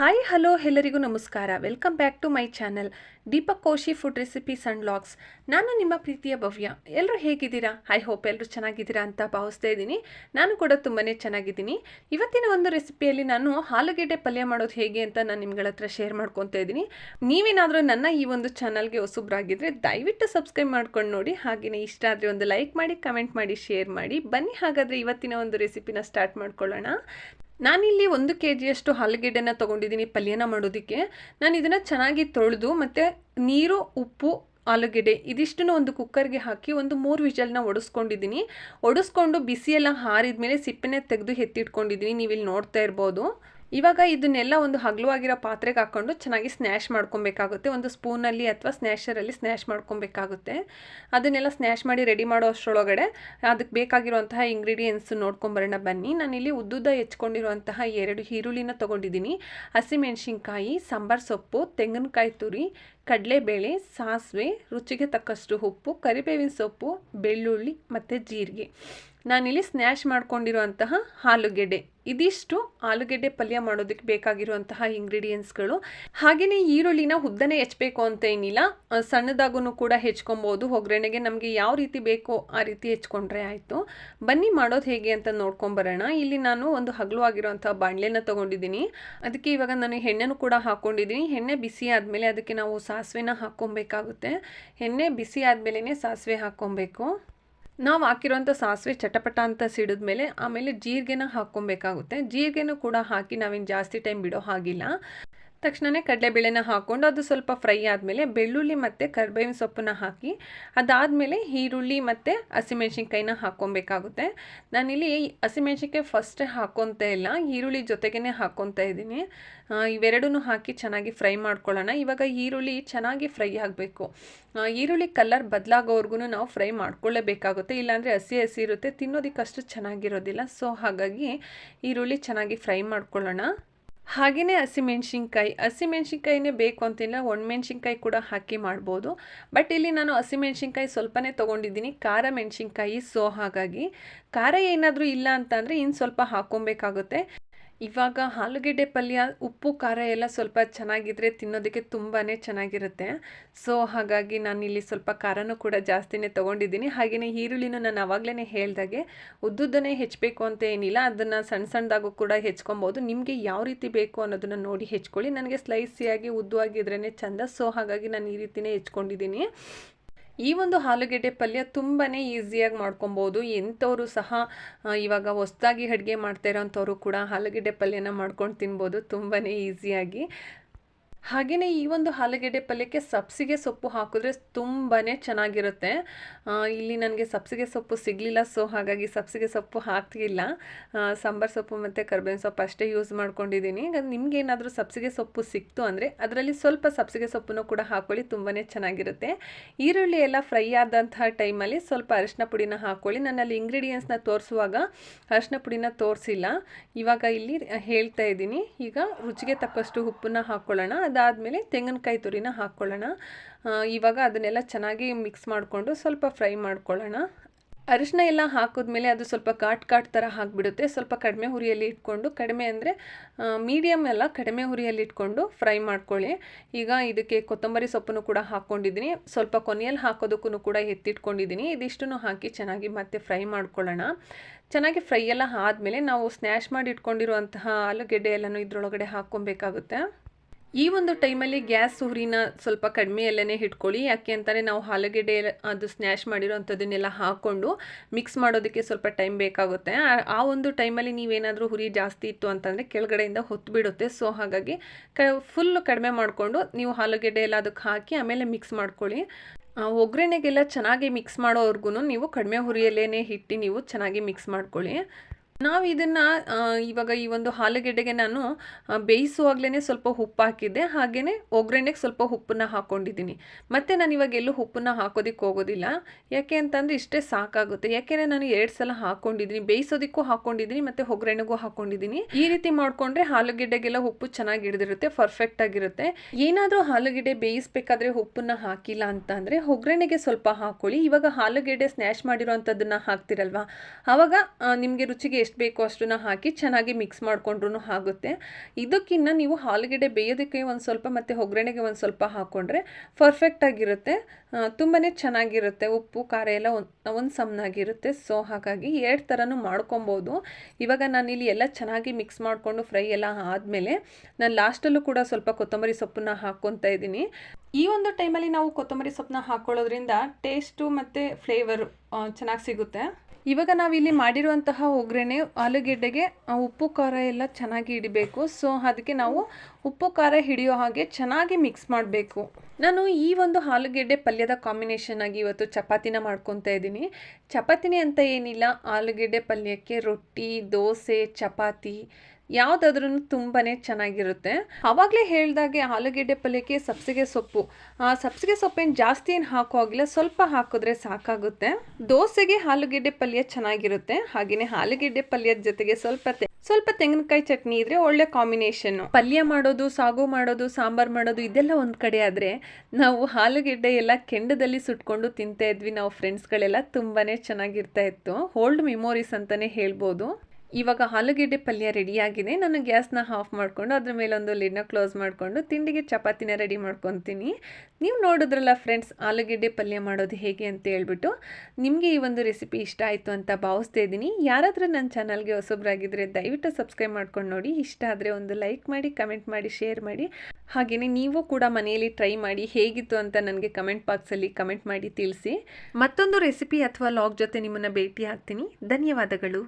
Hi hello ಎಲ್ಲರಿಗೂ ನಮಸ್ಕಾರ. Welcome back to my channel Deepak Koshi food recipes and vlogs ನಾನು ನಿಮ್ಮ ಪ್ರೀತಿಯ ಭವ್ಯ. ಎಲ್ಲರೂ ಹೇಗಿದ್ದೀರಾ? ಐ ಹೋಪ್ ಎಲ್ಲರೂ ಚೆನ್ನಾಗಿದ್ದೀರಾ ಅಂತ ಭಾವಿಸ್ತಾ ಇದ್ದೀನಿ. ನಾನು ಕೂಡ ತುಂಬಾ ಚೆನ್ನಾಗಿದ್ದೀನಿ. ಇವತ್ತಿನ ಒಂದು ರೆಸಿಪಿಯಲ್ಲಿ ನಾನು ಆಲೂಗೆಡ್ಡೆ ಪಲ್ಯ ಮಾಡೋದು ಹೇಗೆ ಅಂತ ನಾನು ನಿಮ್ಗಳ ಹತ್ರ ಶೇರ್ ಮಾಡ್ಕೊತಾ ಇದ್ದೀನಿ. ನೀವೇನಾದರೂ ನನ್ನ ಈ ಒಂದು ಚಾನಲ್ಗೆ ಹೊಸಬ್ರಾಗಿದ್ದರೆ ದಯವಿಟ್ಟು ಸಬ್ಸ್ಕ್ರೈಬ್ ಮಾಡ್ಕೊಂಡು ನೋಡಿ. ಹಾಗೆಯೇ ಇಷ್ಟ ಆದರೆ ಒಂದು ಲೈಕ್ ಮಾಡಿ ಕಮೆಂಟ್ ಮಾಡಿ ಶೇರ್ ಮಾಡಿ. ಬನ್ನಿ ಹಾಗಾದರೆ ಇವತ್ತಿನ ಒಂದು ರೆಸಿಪಿನ ಸ್ಟಾರ್ಟ್ ಮಾಡ್ಕೊಳ್ಳೋಣ. ನಾನಿಲ್ಲಿ ಒಂದು ಕೆ ಜಿಯಷ್ಟು ಆಲೂಗೆಡ್ಡೆನ ತೊಗೊಂಡಿದ್ದೀನಿ ಪಲ್ಯನ ಮಾಡೋದಕ್ಕೆ. ನಾನು ಇದನ್ನು ಚೆನ್ನಾಗಿ ತೊಳೆದು ಮತ್ತು ನೀರು, ಉಪ್ಪು, ಆಲೂಗೆಡ್ಡೆ ಇದಿಷ್ಟನ್ನು ಒಂದು ಕುಕ್ಕರ್ಗೆ ಹಾಕಿ ಒಂದು ಮೂರು ವಿಜಲ್ನ ಒಡಿಸ್ಕೊಂಡಿದ್ದೀನಿ. ಒಡಿಸ್ಕೊಂಡು ಬಿಸಿಯೆಲ್ಲ ಹಾರಿದ ಮೇಲೆ ಸಿಪ್ಪೆನೇ ತೆಗೆದು ಎತ್ತಿಟ್ಕೊಂಡಿದ್ದೀನಿ. ನೀವು ಇಲ್ಲಿ ನೋಡ್ತಾ ಇರ್ಬೋದು. ಇವಾಗ ಇದನ್ನೆಲ್ಲ ಒಂದು ಹಗಲುವಾಗಿರೋ ಪಾತ್ರೆಗೆ ಹಾಕ್ಕೊಂಡು ಚೆನ್ನಾಗಿ ಸ್ನ್ಯಾಶ್ ಮಾಡ್ಕೊಬೇಕಾಗುತ್ತೆ. ಒಂದು ಸ್ಪೂನಲ್ಲಿ ಅಥವಾ ಸ್ನ್ಯಾಶರಲ್ಲಿ ಸ್ನ್ಯಾಶ್ ಮಾಡ್ಕೊಬೇಕಾಗುತ್ತೆ. ಅದನ್ನೆಲ್ಲ ಸ್ನ್ಯಾಶ್ ಮಾಡಿ ರೆಡಿ ಮಾಡೋ ಅಷ್ಟರೊಳಗಡೆ ಅದಕ್ಕೆ ಬೇಕಾಗಿರುವಂತಹ ಇಂಗ್ರೀಡಿಯೆಂಟ್ಸ್ ನೋಡ್ಕೊಂಬರೋಣ ಬನ್ನಿ. ನಾನಿಲ್ಲಿ ಉದ್ದುದ್ದ ಹೆಚ್ಕೊಂಡಿರುವಂತಹ ಎರಡು ಈರುಳ್ಳಿನ ತೊಗೊಂಡಿದ್ದೀನಿ. ಹಸಿಮೆಣಸಿನ್ಕಾಯಿ ಸಾಂಬಾರು ಸೊಪ್ಪು, ತೆಂಗಿನಕಾಯಿ ತುರಿ, ಕಡಲೆಬೇಳೆ, ಸಾಸಿವೆ, ರುಚಿಗೆ ತಕ್ಕಷ್ಟು ಉಪ್ಪು, ಕರಿಬೇವಿನ ಸೊಪ್ಪು, ಬೆಳ್ಳುಳ್ಳಿ ಮತ್ತು ಜೀರಿಗೆ. ನಾನಿಲ್ಲಿ ಸ್ನ್ಯಾಶ್ ಮಾಡ್ಕೊಂಡಿರುವಂತಹ ಆಲೂಗೆಡ್ಡೆ. ಇದಿಷ್ಟು ಆಲೂಗೆಡ್ಡೆ ಪಲ್ಯ ಮಾಡೋದಕ್ಕೆ ಬೇಕಾಗಿರುವಂತಹ ಇಂಗ್ರೀಡಿಯೆಂಟ್ಸ್ಗಳು. ಹಾಗೆಯೇ ಈರುಳ್ಳಿನ ಉದ್ದನೆ ಹೆಚ್ಬೇಕು ಅಂತ ಏನಿಲ್ಲ. ಸಣ್ಣದಾಗೂ ಕೂಡ ಹೆಚ್ಕೊಬೋದು. ಒಗ್ಗರಣೆಗೆ ನಮಗೆ ಯಾವ ರೀತಿ ಬೇಕೋ ಆ ರೀತಿ ಹೆಚ್ಕೊಂಡ್ರೆ ಆಯಿತು. ಬನ್ನಿ ಮಾಡೋದು ಹೇಗೆ ಅಂತ ನೋಡ್ಕೊಂಬರೋಣ. ಇಲ್ಲಿ ನಾನು ಒಂದು ಹಗಲುವಾಗಿರುವಂಥ ಬಾಣಲೆನ ತೊಗೊಂಡಿದ್ದೀನಿ. ಅದಕ್ಕೆ ಇವಾಗ ನಾನು ಎಣ್ಣೆನೂ ಕೂಡ ಹಾಕ್ಕೊಂಡಿದ್ದೀನಿ ಎಣ್ಣೆ ಬಿಸಿ ಆದಮೇಲೆ ಅದಕ್ಕೆ ನಾವು ಸಾಸಿವೆನ ಹಾಕ್ಕೊಬೇಕಾಗುತ್ತೆ. ಎಣ್ಣೆ ಬಿಸಿ ಆದಮೇಲೆ ಸಾಸಿವೆ ಹಾಕ್ಕೊಬೇಕು. ನಾವು ಹಾಕಿರೋಂಥ ಸಾಸಿವೆ ಚಟಪಟ ಅಂತ ಸಿಡಿದ ಮೇಲೆ ಆಮೇಲೆ ಜೀರಿಗೆನ ಹಾಕ್ಕೊಬೇಕಾಗುತ್ತೆ. ಜೀರಿಗೆನೂ ಕೂಡ ಹಾಕಿ ನಾವೇನು ಜಾಸ್ತಿ ಟೈಮ್ ಬಿಡೋ ಹಾಗಿಲ್ಲ. ತಕ್ಷಣವೇ ಕಡಲೆಬೇಳೆನ ಹಾಕ್ಕೊಂಡು ಅದು ಸ್ವಲ್ಪ ಫ್ರೈ ಆದಮೇಲೆ ಬೆಳ್ಳುಳ್ಳಿ ಮತ್ತು ಕರ್ಬೇವಿನ ಸೊಪ್ಪನ್ನ ಹಾಕಿ ಅದಾದಮೇಲೆ ಈರುಳ್ಳಿ ಮತ್ತು ಹಸಿಮೆಣ್ಸಿನ್ಕಾಯಿನ ಹಾಕ್ಕೊಬೇಕಾಗುತ್ತೆ. ನಾನಿಲ್ಲಿ ಹಸಿಮೆಣ್ಸಿನ್ಕಾಯಿ ಫಸ್ಟೇ ಹಾಕ್ಕೊತ ಇಲ್ಲ, ಈರುಳ್ಳಿ ಜೊತೆಗೇ ಹಾಕ್ಕೊತಾ ಇದ್ದೀನಿ. ಇವೆರಡೂ ಹಾಕಿ ಚೆನ್ನಾಗಿ ಫ್ರೈ ಮಾಡ್ಕೊಳ್ಳೋಣ. ಇವಾಗ ಈರುಳ್ಳಿ ಚೆನ್ನಾಗಿ ಫ್ರೈ ಆಗಬೇಕು. ಈರುಳ್ಳಿ ಕಲರ್ ಬದಲಾಗೋವರೆಗೂ ನಾವು ಫ್ರೈ ಮಾಡ್ಕೊಳ್ಳೇಬೇಕಾಗುತ್ತೆ. ಇಲ್ಲಾಂದರೆ ಹಸಿ ಹಸಿ ಇರುತ್ತೆ, ತಿನ್ನೋದಕ್ಕಷ್ಟು ಚೆನ್ನಾಗಿರೋದಿಲ್ಲ. ಸೊ ಹಾಗಾಗಿ ಈರುಳ್ಳಿ ಚೆನ್ನಾಗಿ ಫ್ರೈ ಮಾಡ್ಕೊಳ್ಳೋಣ. ಹಾಗೆಯೇ ಹಸಿಮೆಣ್ಸಿನ್ಕಾಯಿ ಹಸಿಮೆಣ್ಸಿನ್ಕಾಯಿನೇ ಬೇಕು ಅಂತಿಲ್ಲ ಒಣಮೆಣ್ಸಿನ್ಕಾಯಿ ಕೂಡ ಹಾಕಿ ಮಾಡ್ಬೋದು. ಬಟ್ ಇಲ್ಲಿ ನಾನು ಹಸಿಮೆಣ್ಸಿನ್ಕಾಯಿ ಸ್ವಲ್ಪನೇ ತೊಗೊಂಡಿದ್ದೀನಿ. ಖಾರ ಮೆಣಸಿನ್ಕಾಯಿ, ಸೊ ಹಾಗಾಗಿ. ಖಾರ ಏನಾದರೂ ಇಲ್ಲ ಅಂತಂದರೆ ಇನ್ನು ಸ್ವಲ್ಪ ಹಾಕ್ಕೊಬೇಕಾಗುತ್ತೆ. ಇವಾಗ ಆಲೂಗೆಡ್ಡೆ ಪಲ್ಯ, ಉಪ್ಪು, ಖಾರ ಎಲ್ಲ ಸ್ವಲ್ಪ ಚೆನ್ನಾಗಿದ್ರೆ ತಿನ್ನೋದಕ್ಕೆ ತುಂಬಾ ಚೆನ್ನಾಗಿರುತ್ತೆ. ಸೊ ಹಾಗಾಗಿ ನಾನು ಇಲ್ಲಿ ಸ್ವಲ್ಪ ಖಾರನೂ ಕೂಡ ಜಾಸ್ತಿನೇ ತೊಗೊಂಡಿದ್ದೀನಿ. ಹಾಗೆಯೇ ಈರುಳ್ಳಿನೂ ನಾನು ಆವಾಗಲೇ ಹೇಳ್ದಾಗೆ ಉದ್ದುದ್ದನೇ ಹೆಚ್ಚಬೇಕು ಅಂತ ಏನಿಲ್ಲ, ಅದನ್ನು ಸಣ್ಣ ಸಣ್ಣದಾಗೂ ಕೂಡ ಹೆಚ್ಕೊಬೋದು. ನಿಮಗೆ ಯಾವ ರೀತಿ ಬೇಕು ಅನ್ನೋದನ್ನು ನೋಡಿ ಹೆಚ್ಕೊಳ್ಳಿ. ನನಗೆ ಸ್ಲೈಸಿಯಾಗಿ ಉದ್ದುವಾಗಿದ್ರೇ ಚೆಂದ. ಸೊ ಹಾಗಾಗಿ ನಾನು ಈ ರೀತಿಯೇ ಹೆಚ್ಕೊಂಡಿದ್ದೀನಿ. ಈ ಒಂದು ಆಲೂಗೆಡ್ಡೆ ಪಲ್ಯ ತುಂಬಾ ಈಸಿಯಾಗಿ ಮಾಡ್ಕೊಬೋದು. ಎಂಥವರು ಸಹ ಇವಾಗ ಹೊಸ್ದಾಗಿ ಅಡುಗೆ ಮಾಡ್ತಾ ಇರೋಂಥವ್ರು ಕೂಡ ಆಲೂಗೆಡ್ಡೆ ಪಲ್ಯನ ಮಾಡ್ಕೊಂಡು ತಿನ್ಬೋದು. ತುಂಬಾ ಈಸಿಯಾಗಿ. ಹಾಗೆಯೇ ಈ ಒಂದು ಆಲೂಗೆಡ್ಡೆ ಪಲ್ಯಕ್ಕೆ ಸಬ್ಸಿಗೆ ಸೊಪ್ಪು ಹಾಕಿದ್ರೆ ತುಂಬಾ ಚೆನ್ನಾಗಿರುತ್ತೆ. ಇಲ್ಲಿ ನನಗೆ ಸಬ್ಸಿಗೆ ಸೊಪ್ಪು ಸಿಗಲಿಲ್ಲ, ಸೊ ಹಾಗಾಗಿ ಸಬ್ಸಿಗೆ ಸೊಪ್ಪು ಹಾಕ್ತಿಲ್ಲ. ಸಾಂಬಾರು ಸೊಪ್ಪು ಮತ್ತು ಕರ್ಬೇವಿನ ಸೊಪ್ಪು ಅಷ್ಟೇ ಯೂಸ್ ಮಾಡ್ಕೊಂಡಿದ್ದೀನಿ. ನಿಮ್ಗೆ ಏನಾದರೂ ಸಬ್ಸಿಗೆ ಸೊಪ್ಪು ಸಿಕ್ತು ಅಂದರೆ ಅದರಲ್ಲಿ ಸ್ವಲ್ಪ ಸಬ್ಸಿಗೆ ಸೊಪ್ಪನ್ನು ಕೂಡ ಹಾಕ್ಕೊಳ್ಳಿ ತುಂಬಾ ಚೆನ್ನಾಗಿರುತ್ತೆ. ಈರುಳ್ಳಿ ಎಲ್ಲ ಫ್ರೈ ಆದಂತಹ ಟೈಮಲ್ಲಿ ಸ್ವಲ್ಪ ಅರಿಶಿನ ಪುಡಿನ ಹಾಕ್ಕೊಳ್ಳಿ ನನ್ನಲ್ಲಿ ಇಂಗ್ರೀಡಿಯೆಂಟ್ಸ್ನ ತೋರಿಸುವಾಗ ಅರಿಶಿನ ಪುಡಿನ ತೋರಿಸಿಲ್ಲ. ಇವಾಗ ಇಲ್ಲಿ ಹೇಳ್ತಾ ಇದ್ದೀನಿ. ಈಗ ರುಚಿಗೆ ತಕ್ಕಷ್ಟು ಉಪ್ಪನ್ನ ಹಾಕ್ಕೊಳ್ಳೋಣ ಅದಾದಮೇಲೆ ತೆಂಗಿನಕಾಯಿ ತುರಿನ ಹಾಕ್ಕೊಳ್ಳೋಣ. ಇವಾಗ ಅದನ್ನೆಲ್ಲ ಚೆನ್ನಾಗಿ ಮಿಕ್ಸ್ ಮಾಡಿಕೊಂಡು ಸ್ವಲ್ಪ ಫ್ರೈ ಮಾಡ್ಕೊಳ್ಳೋಣ. ಅರಿಶಿನ ಎಲ್ಲ ಹಾಕಿದ್ಮೇಲೆ ಅದು ಸ್ವಲ್ಪ ಕಾಟ್ ಕಾಟ್ ಥರ ಹಾಕಿಬಿಡುತ್ತೆ ಸ್ವಲ್ಪ ಕಡಿಮೆ ಹುರಿಯಲ್ಲಿ ಇಟ್ಕೊಂಡು, ಕಡಿಮೆ ಅಂದರೆ ಮೀಡಿಯಮ್ ಎಲ್ಲ ಕಡಿಮೆ ಹುರಿಯಲ್ಲಿ ಇಟ್ಕೊಂಡು ಫ್ರೈ ಮಾಡ್ಕೊಳ್ಳಿ. ಈಗ ಇದಕ್ಕೆ ಕೊತ್ತಂಬರಿ ಸೊಪ್ಪನ್ನು ಕೂಡ ಹಾಕ್ಕೊಂಡಿದ್ದೀನಿ. ಸ್ವಲ್ಪ ಕೊನೆಯಲ್ಲಿ ಹಾಕೋದಕ್ಕೂ ಕೂಡ ಎತ್ತಿಟ್ಕೊಂಡಿದ್ದೀನಿ. ಇದಿಷ್ಟನ್ನು ಹಾಕಿ ಚೆನ್ನಾಗಿ ಮತ್ತೆ ಫ್ರೈ ಮಾಡ್ಕೊಳ್ಳೋಣ. ಚೆನ್ನಾಗಿ ಫ್ರೈ ಎಲ್ಲ ಆದಮೇಲೆ ನಾವು ಸ್ನ್ಯಾಶ್ ಮಾಡಿ ಇಟ್ಕೊಂಡಿರುವಂತಹ ಆಲೂಗೆಡ್ಡೆ ಎಲ್ಲನೂ ಇದರೊಳಗಡೆ ಹಾಕ್ಕೊಬೇಕಾಗುತ್ತೆ. ಈ ಒಂದು ಟೈಮಲ್ಲಿ ಗ್ಯಾಸ್ ಹುರಿನ ಸ್ವಲ್ಪ ಕಡಿಮೆಯಲ್ಲೇ ಇಟ್ಕೊಳ್ಳಿ ಯಾಕೆ ಅಂತಲೇ ನಾವು ಆಲೂಗೆಡ್ಡೆ ಅದು ಸ್ನ್ಯಾಶ್ ಮಾಡಿರೋಂಥದ್ದನ್ನೆಲ್ಲ ಹಾಕ್ಕೊಂಡು ಮಿಕ್ಸ್ ಮಾಡೋದಕ್ಕೆ ಸ್ವಲ್ಪ ಟೈಮ್ ಬೇಕಾಗುತ್ತೆ. ಆ ಒಂದು ಟೈಮಲ್ಲಿ ನೀವೇನಾದರೂ ಹುರಿ ಜಾಸ್ತಿ ಇತ್ತು ಅಂತಂದರೆ ಕೆಳಗಡೆಯಿಂದ ಹೊತ್ತು ಬಿಡುತ್ತೆ ಸೊ, ಹಾಗಾಗಿ ಕ ಫುಲ್ ಕಡಿಮೆ ಮಾಡಿಕೊಂಡು ನೀವು ಆಲೂಗೆಡ್ಡೆ ಎಲ್ಲ ಅದಕ್ಕೆ ಹಾಕಿ ಆಮೇಲೆ ಮಿಕ್ಸ್ ಮಾಡ್ಕೊಳ್ಳಿ. ಒಗ್ಗರಣೆಗೆಲ್ಲ ಚೆನ್ನಾಗಿ ಮಿಕ್ಸ್ ಮಾಡೋವರೆಗೂ ನೀವು ಕಡಿಮೆ ಹುರಿಯಲ್ಲೇ ಹಿಟ್ಟಿ ನೀವು ಚೆನ್ನಾಗಿ ಮಿಕ್ಸ್ ಮಾಡ್ಕೊಳ್ಳಿ. ನಾವು ಇದನ್ನು ಇವಾಗ ಈ ಒಂದು ಆಲೂಗೆಡ್ಡೆಗೆ ನಾನು ಬೇಯಿಸುವಾಗಲೇ ಸ್ವಲ್ಪ ಉಪ್ಪು ಹಾಕಿದ್ದೆ. ಹಾಗೆಯೇ ಒಗ್ಗರಣೆಗೆ ಸ್ವಲ್ಪ ಉಪ್ಪನ್ನ ಹಾಕ್ಕೊಂಡಿದ್ದೀನಿ ಮತ್ತು ನಾನು ಇವಾಗ ಎಲ್ಲೂ ಉಪ್ಪನ್ನ ಹಾಕೋದಕ್ಕೆ ಹೋಗೋದಿಲ್ಲ. ಯಾಕೆ ಅಂತಂದರೆ ಇಷ್ಟೇ ಸಾಕಾಗುತ್ತೆ. ಯಾಕೆಂದರೆ ನಾನು ಎರಡು ಸಲ ಹಾಕ್ಕೊಂಡಿದ್ದೀನಿ ಬೇಯಿಸೋದಕ್ಕೂ ಹಾಕ್ಕೊಂಡಿದ್ದೀನಿ ಮತ್ತು ಒಗ್ಗರಣೆಗೂ ಹಾಕ್ಕೊಂಡಿದ್ದೀನಿ ಈ ರೀತಿ ಮಾಡಿಕೊಂಡ್ರೆ ಆಲೂಗೆಡ್ಡೆಗೆಲ್ಲ ಉಪ್ಪು ಚೆನ್ನಾಗಿ ಹಿಡಿದಿರುತ್ತೆ, ಪರ್ಫೆಕ್ಟ್ ಆಗಿರುತ್ತೆ. ಏನಾದರೂ ಆಲೂಗೆಡ್ಡೆ ಬೇಯಿಸ್ಬೇಕಾದ್ರೆ ಉಪ್ಪನ್ನ ಹಾಕಿಲ್ಲ ಅಂತ ಅಂದರೆ ಒಗ್ಗರಣೆಗೆ ಸ್ವಲ್ಪ ಹಾಕ್ಕೊಳ್ಳಿ ಇವಾಗ ಆಲೂಗೆಡ್ಡೆ ಸ್ನ್ಯಾಶ್ ಮಾಡಿರೋ ಅಂಥದ್ದನ್ನು ಹಾಕ್ತಿರಲ್ವ ಆವಾಗ ನಿಮಗೆ ರುಚಿಗೆ ಎಷ್ಟು ಬೇಕೋ ಅಷ್ಟನ್ನು ಹಾಕಿ ಚೆನ್ನಾಗಿ ಮಿಕ್ಸ್ ಮಾಡಿಕೊಂಡ್ರೂ ಆಗುತ್ತೆ. ಇದಕ್ಕಿನ್ನ ನೀವು ಆಲೂಗೆಡ್ಡೆ ಬೇಯೋದಕ್ಕೆ ಒಂದು ಸ್ವಲ್ಪ ಮತ್ತು ಒಗ್ಗರಣೆಗೆ ಒಂದು ಸ್ವಲ್ಪ ಹಾಕ್ಕೊಂಡ್ರೆ ಪರ್ಫೆಕ್ಟಾಗಿರುತ್ತೆ ತುಂಬಾ ಚೆನ್ನಾಗಿರುತ್ತೆ. ಉಪ್ಪು, ಖಾರ ಎಲ್ಲ ಒಂದು ಒಂದು ಸಮನಾಗಿರುತ್ತೆ. ಸೊ ಹಾಗಾಗಿ ಎರಡು ಥರನೂ ಮಾಡ್ಕೊಬೋದು. ಇವಾಗ ಇಲ್ಲಿ ಎಲ್ಲ ಚೆನ್ನಾಗಿ ಮಿಕ್ಸ್ ಮಾಡಿಕೊಂಡು ಫ್ರೈ ಎಲ್ಲ ಆದಮೇಲೆ ನಾನು ಲಾಸ್ಟಲ್ಲೂ ಕೂಡ ಸ್ವಲ್ಪ ಕೊತ್ತಂಬರಿ ಸೊಪ್ಪನ್ನ ಹಾಕ್ಕೊತಾ ಇದ್ದೀನಿ. ಈ ಒಂದು ಟೈಮಲ್ಲಿ ನಾವು ಕೊತ್ತಂಬರಿ ಸೊಪ್ಪನ್ನ ಹಾಕ್ಕೊಳ್ಳೋದ್ರಿಂದ ಟೇಸ್ಟು ಮತ್ತು ಫ್ಲೇವರು ಚೆನ್ನಾಗಿ ಸಿಗುತ್ತೆ. ಇವಾಗ ನಾವಿಲ್ಲಿ ಮಾಡಿರುವಂತಹ ಒಗ್ಗರಣೆ, ಆಲೂಗೆಡ್ಡೆಗೆ ಉಪ್ಪು, ಖಾರ ಎಲ್ಲ ಚೆನ್ನಾಗಿ ಹಿಡಿಬೇಕು. ಸೊ, ಅದಕ್ಕೆ ನಾವು ಉಪ್ಪು, ಖಾರ ಹಿಡಿಯೋ ಹಾಗೆ ಚೆನ್ನಾಗಿ ಮಿಕ್ಸ್ ಮಾಡಬೇಕು. ನಾನು ಈ ಒಂದು ಆಲೂಗೆಡ್ಡೆ ಪಲ್ಯದ ಕಾಂಬಿನೇಷನ್ ಆಗಿ ಇವತ್ತು ಚಪಾತಿನ ಮಾಡ್ಕೊತಾ ಇದ್ದೀನಿ. ಚಪಾತಿನೇ ಅಂತ ಏನಿಲ್ಲ. ಆಲೂಗೆಡ್ಡೆ ಪಲ್ಯಕ್ಕೆ ರೊಟ್ಟಿ, ದೋಸೆ, ಚಪಾತಿ ಯಾವುದಾದ್ರೂ ತುಂಬಾ ಚೆನ್ನಾಗಿರುತ್ತೆ. ಆವಾಗಲೇ ಹೇಳಿದಾಗೆ ಆಲೂಗೆಡ್ಡೆ ಪಲ್ಯಕ್ಕೆ ಸಬ್ಸಿಗೆ ಸೊಪ್ಪು. ಆ ಸಬ್ಸಿಗೆ ಸೊಪ್ಪೇನು ಜಾಸ್ತಿ ಏನು ಹಾಕೋ ಆಗಿಲ್ಲ ಸ್ವಲ್ಪ ಹಾಕಿದ್ರೆ ಸಾಕಾಗುತ್ತೆ. ದೋಸೆಗೆ ಆಲೂಗೆಡ್ಡೆ ಪಲ್ಯ ಚೆನ್ನಾಗಿರುತ್ತೆ. ಹಾಗೆಯೇ ಆಲೂಗೆಡ್ಡೆ ಪಲ್ಯದ ಜೊತೆಗೆ ಸ್ವಲ್ಪ ಸ್ವಲ್ಪ ತೆಂಗಿನಕಾಯಿ ಚಟ್ನಿ ಇದ್ರೆ ಒಳ್ಳೆ ಕಾಂಬಿನೇಷನ್ ಪಲ್ಯ ಮಾಡೋದು, ಸಾಗು ಮಾಡೋದು, ಸಾಂಬಾರ್ ಮಾಡೋದು ಇದೆಲ್ಲ ಒಂದು ಕಡೆ ಆದರೆ ನಾವು ಆಲೂಗೆಡ್ಡೆ ಎಲ್ಲ ಕೆಂಡದಲ್ಲಿ ಸುಟ್ಕೊಂಡು ತಿಂತಾ ಇದ್ವಿ. ನಾವು ಫ್ರೆಂಡ್ಸ್ಗಳೆಲ್ಲ ತುಂಬಾ ಚೆನ್ನಾಗಿರ್ತಾ ಇತ್ತು. ಓಲ್ಡ್ ಮೆಮೊರೀಸ್ ಅಂತಲೇ ಹೇಳ್ಬೋದು. ಇವಾಗ ಆಲೂಗೆಡ್ಡೆ ಪಲ್ಯ ರೆಡಿಯಾಗಿದೆ ನಾನು ಗ್ಯಾಸ್ನ ಆಫ್ ಮಾಡಿಕೊಂಡು ಅದ್ರ ಮೇಲೆ ಒಂದು ಲಿಡ್ನ ಕ್ಲೋಸ್ ಮಾಡಿಕೊಂಡು ತಿಂಡಿಗೆ ಚಪಾತಿನ ರೆಡಿ ಮಾಡ್ಕೊತೀನಿ. ನೀವು ನೋಡಿದ್ರಲ್ಲ ಫ್ರೆಂಡ್ಸ್ ಆಲೂಗೆಡ್ಡೆ ಪಲ್ಯ ಮಾಡೋದು ಹೇಗೆ ಅಂತ ಹೇಳ್ಬಿಟ್ಟು ನಿಮಗೆ ಈ ಒಂದು ರೆಸಿಪಿ ಇಷ್ಟ ಆಯಿತು ಅಂತ ಭಾವಿಸ್ತಾ ಇದ್ದೀನಿ. ಯಾರಾದರೂ ನನ್ನ ಚಾನಲ್ಗೆ ಹೊಸಬ್ರಾಗಿದ್ದರೆ ದಯವಿಟ್ಟು ಸಬ್ಸ್ಕ್ರೈಬ್ ಮಾಡ್ಕೊಂಡು ನೋಡಿ. ಇಷ್ಟ ಆದರೆ ಒಂದು ಲೈಕ್ ಮಾಡಿ ಕಮೆಂಟ್ ಮಾಡಿ ಶೇರ್ ಮಾಡಿ. ಹಾಗೆಯೇ ನೀವು ಕೂಡ ಮನೆಯಲ್ಲಿ ಟ್ರೈ ಮಾಡಿ ಹೇಗಿತ್ತು ಅಂತ ನನಗೆ ಕಮೆಂಟ್ ಬಾಕ್ಸಲ್ಲಿ ಕಮೆಂಟ್ ಮಾಡಿ ತಿಳಿಸಿ. ಮತ್ತೊಂದು ರೆಸಿಪಿ ಅಥವಾ ಲಾಗ್ ಜೊತೆ ನಿಮ್ಮನ್ನು ಭೇಟಿ ಆಗ್ತೀನಿ. ಧನ್ಯವಾದಗಳು.